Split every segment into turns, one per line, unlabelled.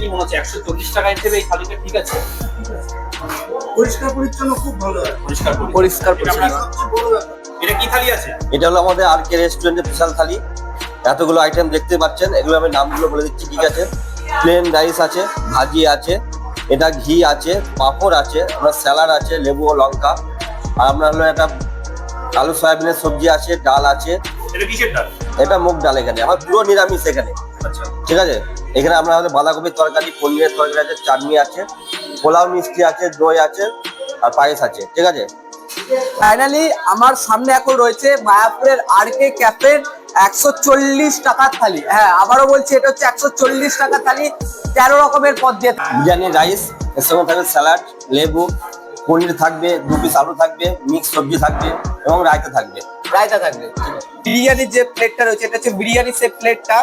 কি মনে হচ্ছে? একশো চল্লিশ টাকা হিসেবে এই থালিটা ঠিক আছে।
পরিষ্কার পরিচ্ছন্ন খুব ভালো
পরিষ্কার পরিচ্ছন্ন।
পরিষ্কার
এটা কি থালি আছে?
এটা হলো আমাদের আর কে রেস্টুরেন্টের স্পেশাল থালি। এতগুলো আইটেম দেখতে পাচ্ছেন। এগুলো আমি নামগুলো বলে দিচ্ছি ঠিক আছে? প্লেন রাইস আছে ভাজি আছে এটা ঘি আছে পাঁপড় আছে আপনার স্যালাড আছে লেবু ও লঙ্কা। আর আপনার হলো একটা আলু সয়াবিনের সবজি আছে ডাল আছে।
এটা কিসের ডাল?
এটা মুগ ডাল এখানে। আমার পুরো নিরামিষ এখানে।
আচ্ছা।
ঠিক আছে? এখানে আমরা হলো বাঁধাকপির তরকারি পনিরের তরকারি আছে চাটনি আছে পোলাও মিষ্টি আছে দই আছে আর পায়েস আছে ঠিক আছে?
ফাইনালি আমার সামনে এখন রয়েছে মায়াপুরের আর কে ক্যাফের একশো চল্লিশ টাকার থালি। হ্যাঁ আবারও বলছি এটা হচ্ছে একশো চল্লিশ টাকার থালি তেরো রকমের পদ দিয়ে
বিরিয়ানি রাইস এর সঙ্গে থাকবে স্যালাড লেবু পনির থাকবে দু পিস আলু থাকবে মিক্স সবজি থাকবে এবং রায়তা থাকবে।
রায়তা থাকবে বিরিয়ানির যে প্লেটটা রয়েছে এটা হচ্ছে বিরিয়ানির সে প্লেটটা।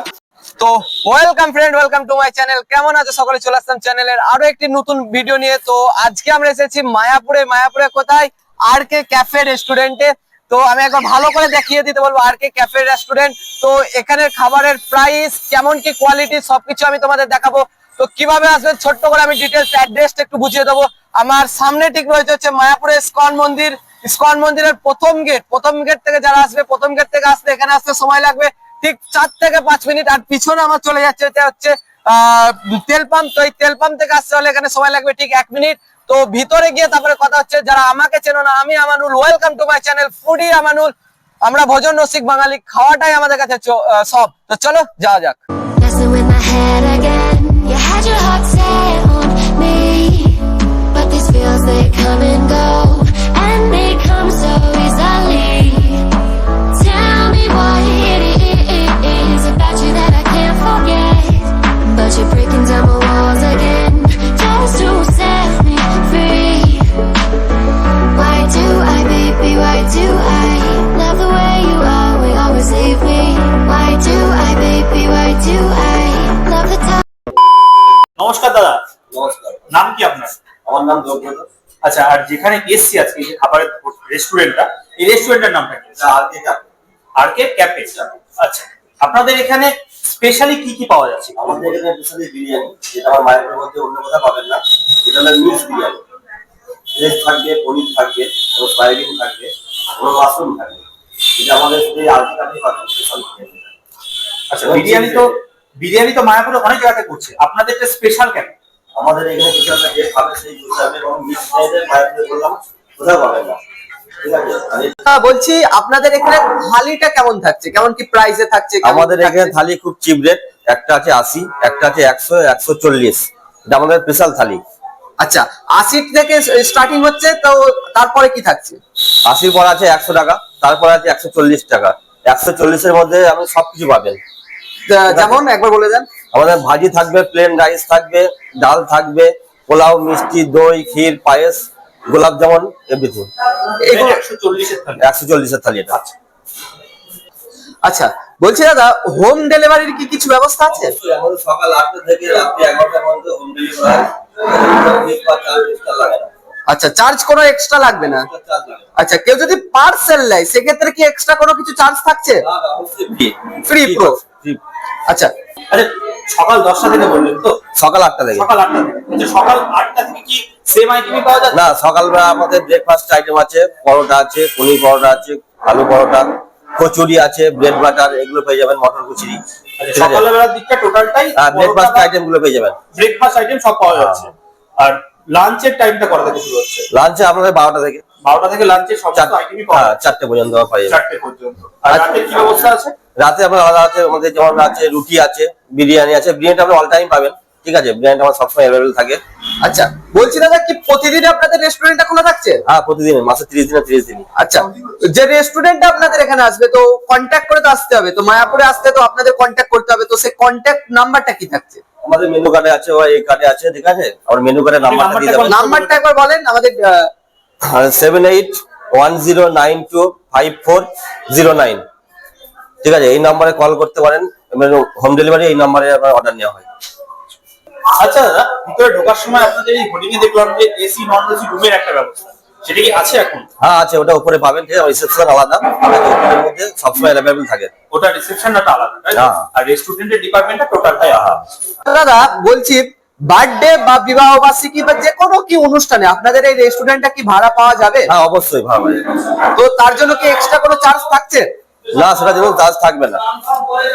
তো welcome friend welcome to my channel কেমন আছো? সকলে চলে আসলাম চ্যানেলের আরও একটি নতুন ভিডিও নিয়ে। তো আজকে আমরা এসেছি মায়াপুরে। মায়াপুরে কোথায়? আর কে ক্যাফে রেস্টুরেন্টে তো আমি একবার ভালো করে দেখিয়ে দিতে বলব আর কে ক্যাফে রেস্টুরেন্ট তো এখানের খাবারের প্রাইস কেমন, কি কোয়ালিটি সবকিছু আমি তোমাদের দেখাবো। তো কীভাবে আসবে, ছোট্ট করে আমি ডিটেলস অ্যাড্রেসটা একটু বুঝিয়ে দেবো। আমার সামনে ঠিক রয়েছে হচ্ছে মায়াপুরে ইস্কন মন্দির। ইস্কন মন্দিরের প্রথম গেট প্রথম গেট থেকে যারা আসবে, প্রথম গেট থেকে আসতে এখানে আসতে সময় লাগবে। ঠিক চার থেকে পাঁচ মিনিট, আর পিছনে আমার চলে যাচ্ছে, এটা হচ্ছে তেল পাম্প। তো এই তেল পাম্প থেকে আসতে হলে এখানে সময় লাগবে ঠিক এক মিনিট। তো ভিতরে গিয়ে তারপরে কথা হচ্ছে, যারা আমাকে চেনো না, আমি Amanul welcome to my channel foodie Amanul. আমরা ভোজন রসিক বাঙালি, খাওয়াটাই আমাদের কাছে সব। তো চলো, যাওয়া যাক।
নমস্কার দাদা।
নমস্কার।
নাম কি আপনার?
আমার নাম যোগ্যতা
আচ্ছা আর যেখানে এসছি আজকে যে খাবারের রেস্টুরেন্টটা এই রেস্টুরেন্টের নামটা কি?
আর কে ক্যাফে
আচ্ছা আপনাদের এখানে স্পেশালি কি কি পাওয়া যাচ্ছে?
আমাদের এখানে স্পেশালি বিরিয়ানি যেটা আমার মায়ের মধ্যে অন্য কোথাও পাবেন না এটা হলো মিক্স বিরিয়ানি। ভেজ থাকবে পনির থাকবে কোনো সয়াবিন থাকবে কোনো মাশরুম থাকবে। এটা আমাদের শুধু পাবেন স্পেশাল
আচ্ছা বিরিয়ানি তো বিরিয়ানি তো মায়াপুরে অনেক জায়গাতে করছে। আপনাদের এটা স্পেশাল কেন?
আমাদের এখানে স্পেশাল যে খাবে সেই হিসাবে এবং মিক্স ভেজের মায়ের বললাম কোথাও পাবেন না।
বলছি আপনাদের এখানে থালিটা কেমন থাকছে? কেমন কি প্রাইসে থাকছে?
আমাদের এখানে থালি খুব চিপ রেট একটা আছে আশি একটা আছে একশো একশো চল্লিশ। এটা আমাদের স্পেশাল থালি।
আচ্ছা আশি থেকে স্টার্টিং হচ্ছে তো তারপরে কি থাকছে?
আশির পর আছে একশো টাকা তারপর আছে একশো চল্লিশ টাকা। একশো চল্লিশের মধ্যে আপনি সবকিছু পাবেন।
যেমন একবার বলে দেন।
আমাদের ভাজি থাকবে প্লেন রাইস থাকবে ডাল থাকবে পোলাও মিষ্টি দই ক্ষীর পায়েস গোলাপ জামুন এভরিথিং
এগুলো
একশো চল্লিশের থালি।
একশো চল্লিশের থালি এটা।
আচ্ছা। বলছি দাদা হোম ডেলিভারির কি কিছু ব্যবস্থা আছে?
আমাদের সকাল আটটা থেকে রাত্রি এগারোটার মধ্যে হোম ডেলিভারি হয়। লাগে না।
আচ্ছা চার্জ কোনো এক্সট্রা লাগবে না। আচ্ছা কেউ যদি পার্সেল নেয় সেক্ষেত্রে কি এক্সট্রা কোনো কিছু চার্জ থাকছে?
না, না,
আচ্ছা
আচ্ছা সকাল দশটা থেকে বললেন তো?
সকাল আটটা থেকে।
সকাল আটটা থেকে। সকাল আটটা থেকে কি সেম আইটেমই পাওয়া যাচ্ছে?
না সকালবেলা আমাদের ব্রেকফাস্ট আইটেম আছে পরোটা আছে পনির পরোটা আছে আলু পরোটা কচুরি আছে ব্রেড বাটার এগুলো পেয়ে যাবেন মটর কচুরি।
আচ্ছা, সকালবেলার দিকটা টোটালটাই
ব্রেকফাস্ট আইটেমগুলো পেয়ে যাবেন।
ব্রেকফাস্ট আইটেম সব পাওয়া যাচ্ছে। আর লাঞ্চের টাইমটা কটা থেকে শুরু হচ্ছে?
লাঞ্চে আপনাদের বারোটা থেকে।
বারোটা থেকে লাঞ্চে
চার-
আইটেমই পাওয়া
হ্যাঁ, চারটে পর্যন্ত পাই যাবেন
চারটে পর্যন্ত। আর রাতের কি ব্যবস্থা আছে?
রাতে আপনার আলাদা আছে আমাদের যেমন আছে রুটি আছে বিরিয়ানি আছে বিরিয়ানিটা আপনি অল টাইম পাবেন ঠিক আছে? বিরিয়ানিটা আমার সবসময় অ্যাভেলেবেল থাকে।
আচ্ছা বলছি দাদা কি প্রতিদিন আপনাদের রেস্টুরেন্টটা খোলা থাকছে?
হ্যাঁ প্রতিদিন মাসে 30 দিনে 30 দিন
আচ্ছা যে রেস্টুরেন্টটা আপনাদের এখানে আসবে তো কন্ট্যাক্ট করে তো আসতে হবে তো মায়াপুরে আসতে তো আপনাদের কন্ট্যাক্ট করতে হবে তো সেই কন্ট্যাক্ট নাম্বারটা কি থাকছে?
আমাদের মেনু কার্ডে আছে বা এই কার্ডে আছে ঠিক আছে? আমার মেনু কার্ডের নাম্বারটা দিয়ে দেবেন।
নাম্বারটা একবার বলেন আমাদের
7810925409 ঠিক আছে এই নাম্বারে কল করতে পারেন হোম ডেলিভারি এই নাম্বারে আপনার অর্ডার নেওয়া হয়।
আচ্ছা দাদা ভিতরে ঢোকার সময় আপনাদের এই হোর্ডিং এ দেখলাম যে এসি নন এসি রুমের একটা ব্যবস্থা। সেটা কি আছে এখন?
হ্যাঁ আছে ওটা উপরে পাবেন ঠিক আছে রিসেপশন আলাদা। আমাদের উপরের মধ্যে সবসময় অ্যাভেলেবেল থাকে।
ওটা রিসেপশনটা আলাদা তাই?
হ্যাঁ।
আর রেস্টুরেন্টের ডিপার্টমেন্টটা টোটালটাই আলাদা।
দাদা বলছি বার্থডে বা বিবাহ বার্ষিকী বা যে কোনো কি অনুষ্ঠানে আপনাদের এই রেস্টুরেন্টটা কি ভাড়া পাওয়া যাবে?
হ্যাঁ অবশ্যই ভালো
তো তার জন্য কি এক্সট্রা কোনো চার্জ থাকছে?
না সেটা যেন চার্জ থাকবে না।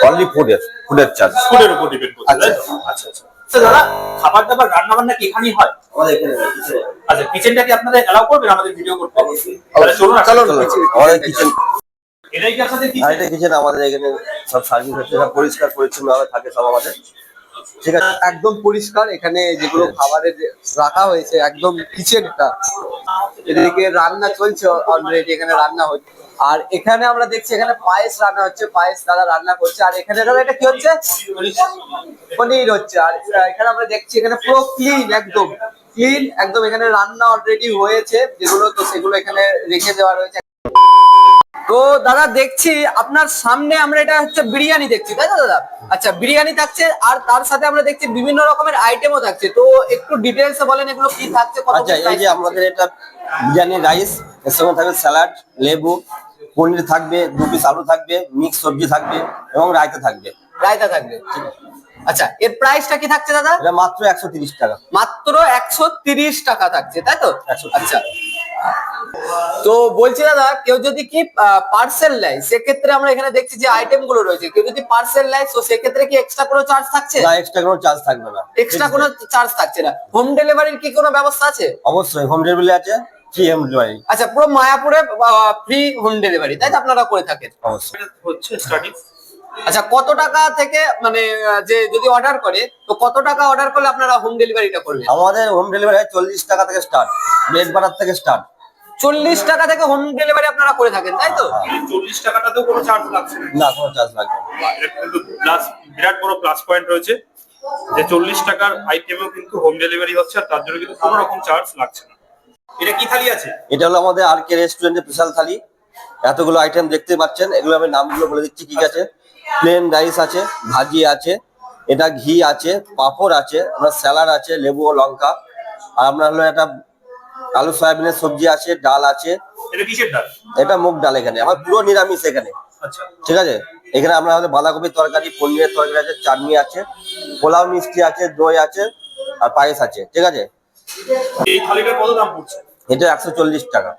অনলি ফুডের ফুডের চার্জ
ফুডের উপর ডিপেন্ড করছে আচ্ছা আচ্ছা আচ্ছা দাদা খাবার দাবার রান্না বান্না কি এখানেই হয়?
আমাদের এখানে
আচ্ছা কিচেনটা কি আপনাদের এলাও করবেন? আমাদের ভিডিও করতে? তাহলে চলুন
চলুন,
চলুন
আমাদের কিচেন
এটাই কি আপনাদের
আর
কিচেন
এটা কিচেন আমাদের এখানে সব সার্ভিস হচ্ছে সব পরিষ্কার পরিচ্ছন্ন ভাবে থাকে সব আমাদের। আছে।
একদম পরিষ্কার, এখানে যেগুলো খাবারের রাখা হয়েছে, একদম কিচেনটা। এদিকে রান্না চলছে অলরেডি এখানে রান্না হচ্ছে। আর এখানে আমরা দেখছি, এখানে পায়েস রান্না হচ্ছে, পায়েস দাদা রান্না করছে। আর এখানে দাদা এটা কি হচ্ছে? পনির হচ্ছে। আর এখানে আমরা দেখছি, এখানে পুরো ক্লিন একদম। ক্লিন একদম এখানে রান্না অলরেডি হয়েছে। যেগুলো তো সেগুলো এখানে রেখে দেওয়া রয়েছে। তো দাদা দেখছি আপনার সামনে আমরা এটা হচ্ছে বিরিয়ানি দেখছি তাই তো দাদা? আচ্ছা বিরিয়ানি থাকছে আর তার সাথে আমরা দেখছি বিভিন্ন রকমের আইটেমও থাকছে। তো একটু ডিটেলসে বলেন এগুলো কি থাকছে কত
আচ্ছা এই যে আমাদের এটা বিরিয়ানি রাইস এর সঙ্গে থাকবে স্যালাড লেবু পনির থাকবে দু পিস আলু থাকবে মিক্স সবজি থাকবে এবং রায়তা থাকবে।
রায়তা থাকবে আচ্ছা এর প্রাইসটা কি থাকছে দাদা?
এটা মাত্র একশো তিরিশ টাকা।
মাত্র একশো তিরিশ টাকা থাকছে তাই তো?
130
আচ্ছা তো বলছি দাদা কেউ যদি কি পার্সেল নেয় সেক্ষেত্রে আমরা এখানে দেখছি যে আইটেমগুলো রয়েছে। কেউ যদি পার্সেল নেয় তো সেক্ষেত্রে কি এক্সট্রা কোনো চার্জ থাকছে?
না এক্সট্রা কোনো চার্জ থাকবে না।
এক্সট্রা কোনো চার্জ থাকছে না। হোম ডেলিভারির কি কোনো ব্যবস্থা আছে?
অবশ্যই হোম ডেলিভারি আছে ফ্রি হোম ডেলিভারি
আচ্ছা পুরো মায়াপুরে ফ্রি হোম ডেলিভারি তাই তো আপনারা করে থাকেন?
অবশ্যই।
হচ্ছে স্টার্টিং
আচ্ছা কত টাকা থেকে মানে যে যদি অর্ডার করে তো কত টাকা অর্ডার করলে আপনারা হোম ডেলিভারিটা করবেন
আমাদের হোম ডেলিভারি হয় চল্লিশ টাকা থেকে স্টার্ট বাটার থেকে স্টার্ট
চল্লিশ টাকা থেকে হোম ডেলিভারি আপনারা করে থাকেন তাই তো?
চল্লিশ টাকাটাতেও কোনো চার্জ লাগছে না।
কোনো চার্জ লাগবে
এটা কিন্তু প্লাস বিরাট বড় প্লাস পয়েন্ট রয়েছে। যে চল্লিশ টাকার আইটেমেও কিন্তু হোম ডেলিভারি হচ্ছে আর তার জন্য কিন্তু কোনো রকম চার্জ লাগছে না। এটা কি থালি আছে?
এটা হলো আমাদের আর কে রেস্টুরেন্টের স্পেশাল থালি। এতগুলো আইটেম দেখতে পাচ্ছেন এগুলো আমি নামগুলো বলে দিচ্ছি কি আছে? প্লেন রাইস আছে ভাজি আছে এটা ঘি আছে পাঁপড় আছে আমরা স্যালাড আছে লেবু ও লঙ্কা। আর আমরা হলো একটা আলু সয়াবিনের সবজি আছে ডাল আছে।
এটা
মুগ ডাল এখানে আমার পুরো নিরামিষ এখানে।
আচ্ছা।
ঠিক আছে? এখানে আমরা আমাদের বাঁধাকপির তরকারি পনিরের তরকারি আছে চাটনি আছে পোলাও মিষ্টি আছে দই আছে আর পায়েস আছে। ঠিক আছে?
এই থালিটার কত দাম পড়ছে?
এটা একশো চল্লিশ টাকা।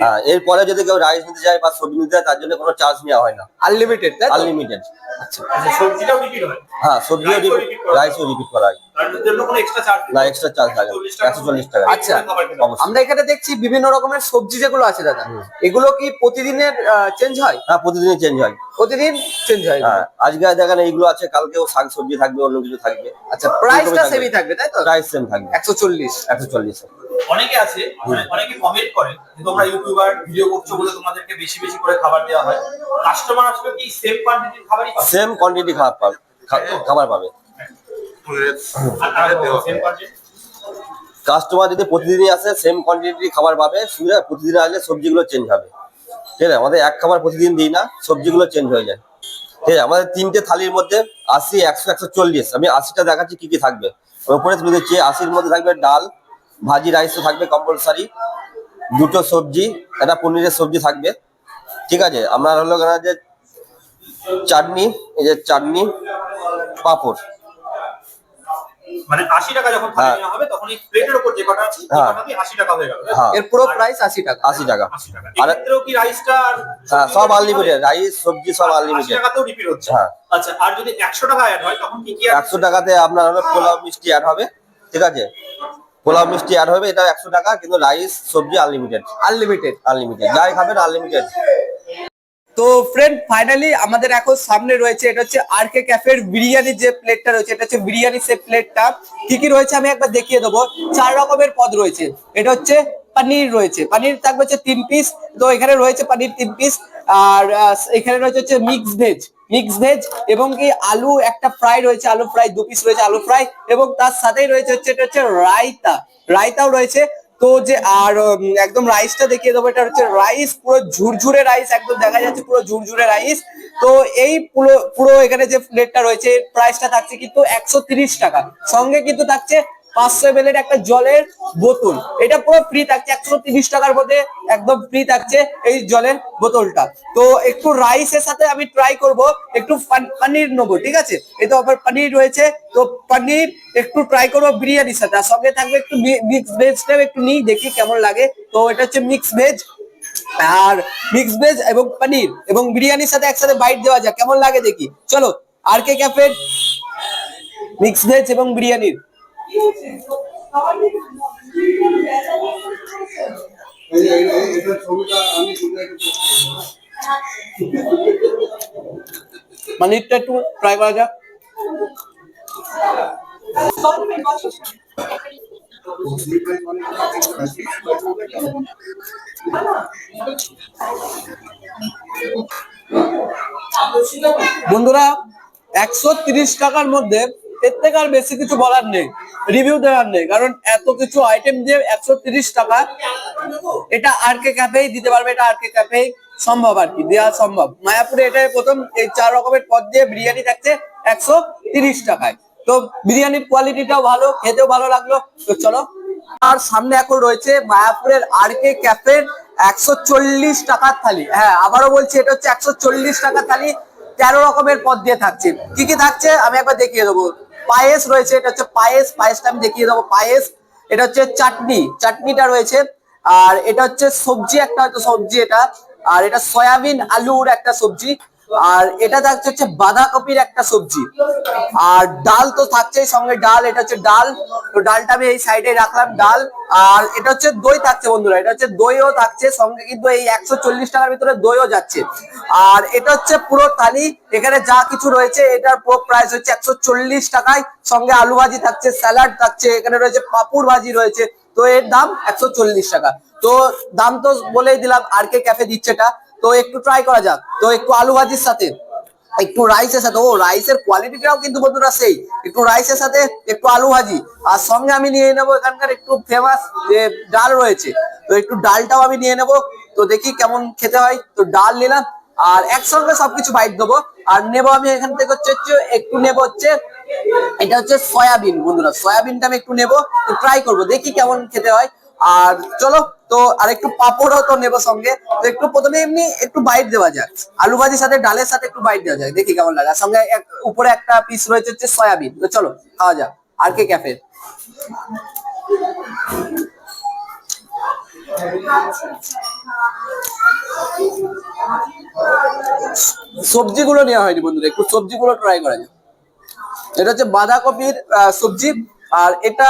হ্যাঁ এরপরে যদি কেউ রাইস নিতে চায় বা সবজি নিতে চায় তার জন্য কোনো চার্জ নেওয়া হয় না।
আনলিমিটেড
আনলিমিটেড
আচ্ছা সবজিটাও রিপিট হয়।
হ্যাঁ সবজিও। রাইসও রিপিট করা হয়।
তার জন্য কোনো এক্সট্রা চার্জ
না এক্সট্রা চার্জ লাগে একশো চল্লিশ টাকা
আচ্ছা আমরা এখানে দেখছি বিভিন্ন রকমের সবজি যেগুলো আছে দাদা। এগুলো কি প্রতিদিনের চেঞ্জ হয়?
হ্যাঁ প্রতিদিনই চেঞ্জ হয়।
প্রতিদিন চেঞ্জ হয়
হ্যাঁ আজকে দেখেন এইগুলো আছে কালকেও শাক সবজি থাকবে অন্য কিছু থাকবে।
আচ্ছা প্রাইসটা সেমই থাকবে তাই তো?
রাইস সেম থাকবে।
একশো চল্লিশ।
একশো চল্লিশ।
অনেকে আছে মানে অনেকে কমেন্ট করে যে তোমরা ইউটিউবার ভিডিও করছ বলে তোমাদেরকে বেশি বেশি করে খাবার দেওয়া হয়। কাস্টমার আসলে কি সেম কোয়ান্টিটির খাবারই পাবে?
সেম কোয়ান্টিটি খাবার পাবে। খাবার পাবে। কাস্টমার যদি প্রতিদিনই আসে সেম কোয়ান্টিটি খাবার পাবে শুনে প্রতিদিন আসলে সবজিগুলো চেঞ্জ হবে। ঠিক আছে? আমাদের এক খাবার প্রতিদিন দিই না, সবজিগুলো চেঞ্জ হয়ে যায়। ঠিক আছে? আমাদের তিনটে থালির মধ্যে আশি, একশো একশো চল্লিশ, আমি আশিটা দেখাচ্ছি কি কি থাকবে। ওপরে তুলে দিচ্ছি, আশির মধ্যে থাকবে ডাল, ভাজি রাইস থাকবে কম্পালসারি দুটো সবজি, একটা পনিরের সবজি থাকবে। ঠিক আছে? আপনার হলো যে চাটনি, এই যে চাটনি, পাঁপড়।
মানে আশি টাকা যখন থালি
হ্যাঁ।
নেওয়া হবে তখন এই প্লেটের উপর যে কটা আছে
হ্যাঁ।
কটাতে আশি টাকা হয়ে গেল?
হ্যাঁ।
এর পুরো প্রাইস আশি টাকা।
আশি টাকা।
আশি টাকা।
আর
এক্ষেত্রেও কি রাইসটা
হ্যাঁ সব আনলিমিটেড রাইস সবজি সব আনলিমিটেড
টাকাতেও রিপিট হচ্ছে।
হ্যাঁ।
আচ্ছা আর যদি একশো টাকা অ্যাড হয় তখন কি কি add
একশো টাকাতে আপনার হলো পোলাও মিষ্টি অ্যাড হবে ঠিক আছে? পোলাও মিষ্টি অ্যাড হবে এটা একশো টাকা কিন্তু রাইস সবজি আনলিমিটেড
আনলিমিটেড
আনলিমিটেড যাই খাবেন আনলিমিটেড
তো ফ্রেন্ড ফাইনালি আমাদের এখন সামনে রয়েছে, এটা হচ্ছে আর কে ক্যাফের বিরিয়ানির যে প্লেটটা রয়েছে, এটা হচ্ছে বিরিয়ানি সে প্লেটটা কি কি রয়েছে আমি একবার দেখিয়ে দেবো। চার রকমের পদ রয়েছে। এটা হচ্ছে পানির রয়েছে। পানির থাকবে হচ্ছে তিন পিস তো এখানে রয়েছে পানির তিন পিস আর এখানে রয়েছে হচ্ছে মিক্স ভেজ মিক্স ভেজ এবং কি আলু, একটা ফ্রাই রয়েছে, আলু ফ্রাই দু পিস রয়েছে আলু ফ্রাই এবং তার সাথেই রয়েছে হচ্ছে, এটা হচ্ছে রায়তা। রায়তাও রয়েছে। তো যে আর একদম রাইসটা দেখিয়ে দেবো, এটা হচ্ছে রাইস পুরো ঝুরঝুরে রাইস একদম দেখা যাচ্ছে পুরো ঝুরঝুরে রাইস তো এই পুরো পুরো এখানে যে প্লেটটা রয়েছে প্রাইসটা থাকছে কিন্তু একশো টাকা। সঙ্গে কিন্তু থাকছে পাঁচশো এম এর একটা জলের বোতল। এটা পুরো ফ্রি থাকছে, একশো তিরিশ টাকার মধ্যে একদম ফ্রি থাকছে এই জলের বোতলটা। তো একটু রাইসের সাথে আমি ট্রাই করব, একটু পান- পনির নেব, ঠিক আছে? এই তো আবার পনির রয়েছে, তো পনির একটু ট্রাই করব বিরিয়ানির সাথে। আর সঙ্গে থাকবে একটু মিক্স ভেজটা একটু নিই, দেখি কেমন লাগে। তো এটা হচ্ছে মিক্স ভেজ আর মিক্স ভেজ এবং পনির এবং বিরিয়ানির সাথে একসাথে বাইট দেওয়া যায় কেমন লাগে দেখি। চলো, R K cafe mix veg এবং বিরিয়ানির।
এটা
পনিরটা একটু ট্রাই করা যাক। বন্ধুরা একশো টাকার মধ্যে এর থেকে আর বেশি কিছু বলার নেই। রিভিউ দেওয়ার নেই, কারণ এত কিছু আইটেম দিয়ে একশো টাকা এটা আর কে ক্যাফেই দিতে পারবে, এটা আর কে ক্যাফেই সম্ভব আর কি, দেওয়া সম্ভব। মায়াপুরে এটাই প্রথম, এই চার রকমের পদ দিয়ে বিরিয়ানি থাকছে একশো টাকায়। তো বিরিয়ানির কোয়ালিটিটাও ভালো, খেতেও ভালো লাগল, তো চলো। আর সামনে এখন রয়েছে মায়াপুরের আর কে ক্যাফের একশো চল্লিশ টাকার থালি। হ্যাঁ আবারও বলছি, এটা হচ্ছে একশো চল্লিশ টাকার থালি, তেরো রকমের পদ দিয়ে থাকছে। কি কি থাকছে, আমি একবার দেখিয়ে দেবো। পায়েস রয়েছে, এটা হচ্ছে পায়েস, পায়েসটা আমি দেখিয়ে দেবো, পায়েস, এটা হচ্ছে চাটনি, চাটনিটা রয়েছে, আর এটা হচ্ছে সবজি, একটা হয়তো সবজি এটা, আর এটা সয়াবিন আলুর একটা সবজি আর এটা থাকছে হচ্ছে বাঁধাকপির একটা সবজি। আর ডাল তো থাকছে সঙ্গে ডাল, এটা হচ্ছে ডাল। তো ডালটা আমি এই সাইডে রাখলাম ডাল। আর এটা হচ্ছে দই থাকছে বন্ধুরা, এটা হচ্ছে দইও থাকছে, সঙ্গে কিন্তু এই একশো চল্লিশ টাকার ভিতরে দইও যাচ্ছে। আর এটা হচ্ছে পুরো থালি, এখানে যা কিছু রয়েছে, এটার পুরো প্রাইস হচ্ছে একশো চল্লিশ টাকায়। সঙ্গে আলু ভাজি থাকছে স্যালাড থাকছে, এখানে রয়েছে পাপুর ভাজি রয়েছে। তো এর দাম একশো চল্লিশ টাকা। তো দাম তো বলেই দিলাম, আর কে ক্যাফে দিচ্ছে এটা। তো একটু ট্রাই করা যাক। তো একটু আলু ভাজির সাথে, একটু রাইসের সাথে। ও রাইসের কোয়ালিটিটাও কিন্তু বন্ধুরা সেই। একটু রাইসের সাথে একটু আলু ভাজি। আর সঙ্গে আমি নিয়ে নেব এখানকার একটু ফেমাস যে ডাল রয়েছে। তো একটু ডালটাও আমি নিয়ে নেব। তো দেখি কেমন খেতে হয়। তো ডাল নিলাম। আর একসঙ্গে সবকিছু বাইট দেবো। আর নেব আমি এখান থেকে হচ্ছে হচ্ছে, একটু নেব হচ্ছে, এটা হচ্ছে সয়াবিন বন্ধুরা। সয়াবিনটা আমি একটু নেব। তো ট্রাই করব। দেখি কেমন খেতে হয়। আর চলো, তো আর একটু পাপড়ও তো নেব সঙ্গে। তো একটু প্রথমে এমনি একটু বাইট দেওয়া যাক। আলু ভাজির সাথে, ডালের সাথে একটু বাইট দেওয়া যাক। দেখি কেমন লাগে। সঙ্গে উপরে একটা পিস রয়েছে হচ্ছে সয়াবিন তো চলো, খাওয়া যাক। আর কে ক্যাফে সবজিগুলো নেওয়া হয়নি বন্ধুরা, একটু সবজিগুলো ট্রাই করা যাক। এটা হচ্ছে বাঁধাকপির সবজি। আর এটা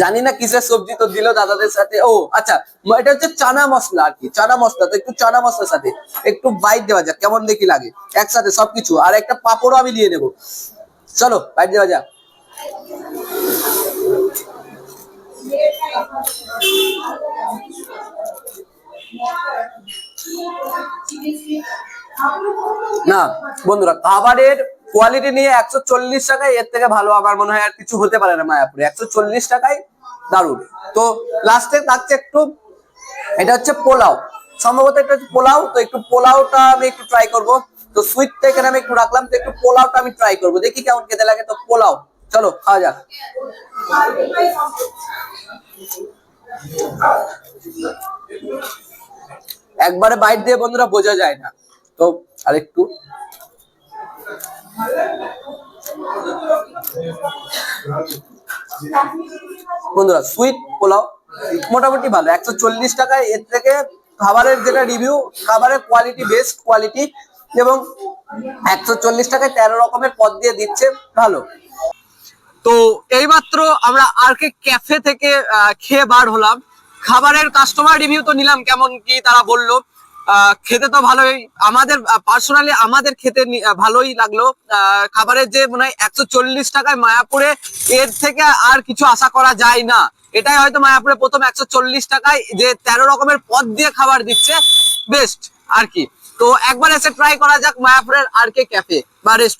জানি না কিসের সবজি তো দিল দাদাদের সাথে। ও আচ্ছা এটা হচ্ছে চানা মশলা আর কি, চানা মশলা, তো একটু চানা মশলার সাথে, একটু বাইট দেওয়া যাক, কেমন দেখি লাগে, একসাথে সবকিছু, আর একটা পাপড়ও আমি দিয়ে নেব। চলো বাইট দেওয়া যাক। না, বন্ধুরা, খাবারের কোয়ালিটি নিয়ে একশো চল্লিশ টাকায় এর থেকে ভালো আমার মনে হয় আর কিছু হতে পারে না মায়াপুরে। একশো চল্লিশ টাকায় দারুণ। তো লাস্টে থাকছে একটু, এটা হচ্ছে পোলাও। সম্ভবত এটা হচ্ছে পোলাও, তো একটু পোলাওটা আমি একটু ট্রাই করব। তো সুইটটা এখানে আমি একটু রাখলাম, তো একটু পোলাওটা আমি ট্রাই করব। দেখি কেমন খেতে লাগে, তো পোলাও। চলো, খাওয়া যাক। একবারে বাইট দিয়ে বন্ধুরা বোঝা যায় না। তো আরেকটু। বন্ধুরা সুইট পোলাও মোটামুটি ভালো। একশো চল্লিশ টাকায় এর থেকে খাবারের যেটা রিভিউ খাবারের কোয়ালিটি বেস্ট কোয়ালিটি এবং একশো চল্লিশ টাকায় তেরো রকমের পদ দিয়ে দিচ্ছে, ভালো। তো এইমাত্র আমরা আর কে ক্যাফে থেকে খেয়ে বার হলাম। খাবারের কাস্টমার রিভিউ তো নিলাম, কেমন কি তারা বলল। খেতে তো ভালোই। আমাদের পার্সোনালি আমাদের খেতে ভালোই লাগল। খাবারের যে মানে একশো চল্লিশ টাকায় মায়াপুরে এর থেকে আর কিছু আশা করা যায় না। এটাই হয়তো মায়াপুরে প্রথম একশো চল্লিশ টাকায় যে তেরো রকমের পদ দিয়ে খাবার দিচ্ছে। বেস্ট, আর কি। তো একবার এসে ট্রাই করা যাক মায়াপুরের আর কে ক্যাফে বা রেস্টুরেন্ট